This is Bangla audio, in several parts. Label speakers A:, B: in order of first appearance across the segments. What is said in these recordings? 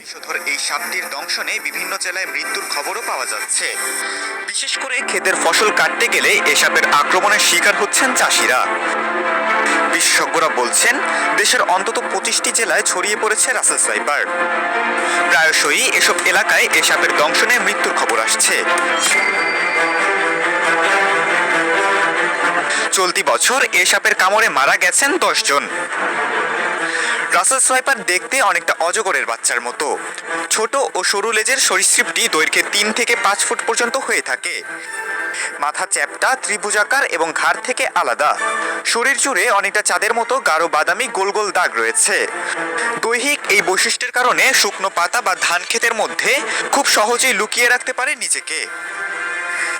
A: বিষধর এই সাপটির দংশনে বিভিন্ন জেলায় মৃত্যুর খবরও পাওয়া যাচ্ছে। বিশেষ করে ক্ষেতের ফসল কাটতে গেলে এ সাপের আক্রমণের শিকার হচ্ছেন চাষিরা। বিশেষজ্ঞরা বলছেন, দেশের অন্তত পঁচিশটি জেলায় ছড়িয়ে পড়েছে রাসেল সাইপার প্রায়শই এসব এলাকায় এ সাপের দংশনে মৃত্যুর খবর আসছে। চলতি বছর এ সাপের কামড়ে মারা গেছেন দশ জন। রাসেল সোয়াইপার দেখতে অনেকটা অজগরের বাচ্চার মতো। ছোট ও সরু লেজের সরীসৃপটি দৈর্ঘ্যে তিন থেকে পাঁচ ফুট পর্যন্ত হয়ে থাকে। মাথা চ্যাপটা ত্রিভুজাকার এবং ঘাড় থেকে আলাদা। শরীর জুড়ে অনেকটা চাঁদের মতো গাঢ় বাদামি গোল গোল দাগ রয়েছে। দৈহিক এই বৈশিষ্ট্যের কারণে শুকনো পাতা বা ধান ক্ষেতের মধ্যে খুব সহজেই লুকিয়ে রাখতে পারে নিজেকে।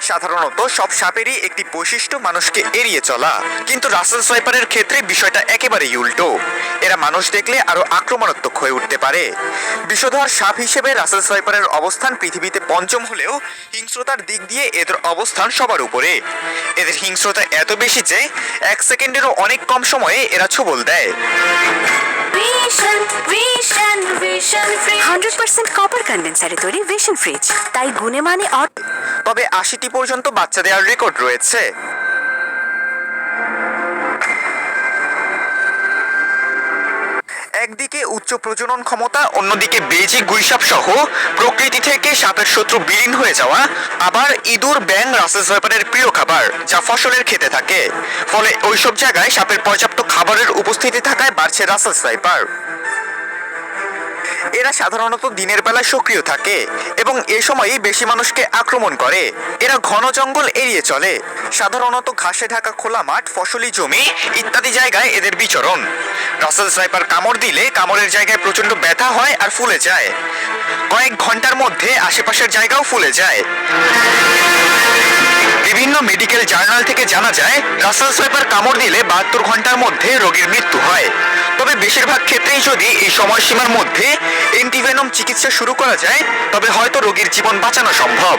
A: সাধারণত সব সাপেরই একটি বৈশিষ্ট্য মানুষকে এড়িয়ে চলা। কিন্তু রাসেল সোয়াইপারের ক্ষেত্রে বিষয়টা একেবারেই উল্টো। এরা মানুষ দেখলে আরও আক্রমণাত্মক হয়ে উঠতে পারে। বিষধর সাপ হিসেবে রাসেল সোয়াইপারের অবস্থান পৃথিবীতে পঞ্চম হলেও হিংস্রতার দিক দিয়ে এদের অবস্থান সবার উপরে। এদের হিংস্রতা এত বেশি যে এক সেকেন্ডেরও অনেক কম সময়ে এরা ছবল দেয়।
B: Vision Vision Vision fridge hundred percent copper কন্ডেন্সারে তৈরি ভিশন ফ্রিজ তাই গুণে মানে অট
A: তবে আশিটি পর্যন্ত বাচ্চা দেওয়ার রেকর্ড রয়েছে। একদিকে উচ্চ প্রজনন ক্ষমতা, অন্যদিকে বেজি গুইসাপ সহ প্রকৃতি থেকে সাপের শত্রু বিলীন হয়ে যাওয়া, আবার ইঁদুর, ব্যাং রাসেল সোয়াইপারের প্রিয় খাবার যা ফসলের খেতে থাকে। ফলে ওইসব জায়গায় সাপের পর্যাপ্ত খাবারের উপস্থিতি থাকায় বাড়ছে রাসেল সোয়াইপার এরা সাধারণত দিনের বেলায় সক্রিয় থাকে এবং এ সময়ই বেশি মানুষকে আক্রমণ করে। এরা ঘন জঙ্গল এড়িয়ে চলে। সাধারণত ঘাসে ঢাকা খোলা মাঠ, ফসলি জমি ইত্যাদি জায়গায় এদের বিচরণ। রাসেল স্নাইপার কামড় দিলে কামড়ের জায়গায় প্রচণ্ড ব্যথা হয় আর ফুলে যায়। কয়েক ঘণ্টার মধ্যে আশেপাশের জায়গাও ফুলে যায়। বিভিন্ন মেডিকেল জার্নাল থেকে জানা যায়, রাসেল সোয়েপার কামড় দিলে বাহাত্তর ঘণ্টার মধ্যে রোগীর মৃত্যু হয়। বেশিরভাগ ক্ষেত্রেই যদি এই সময়সীমার মধ্যে এন্টিভেনম চিকিৎসা শুরু করা যায়, তবে হয়তো রোগীর জীবন বাঁচানো সম্ভব।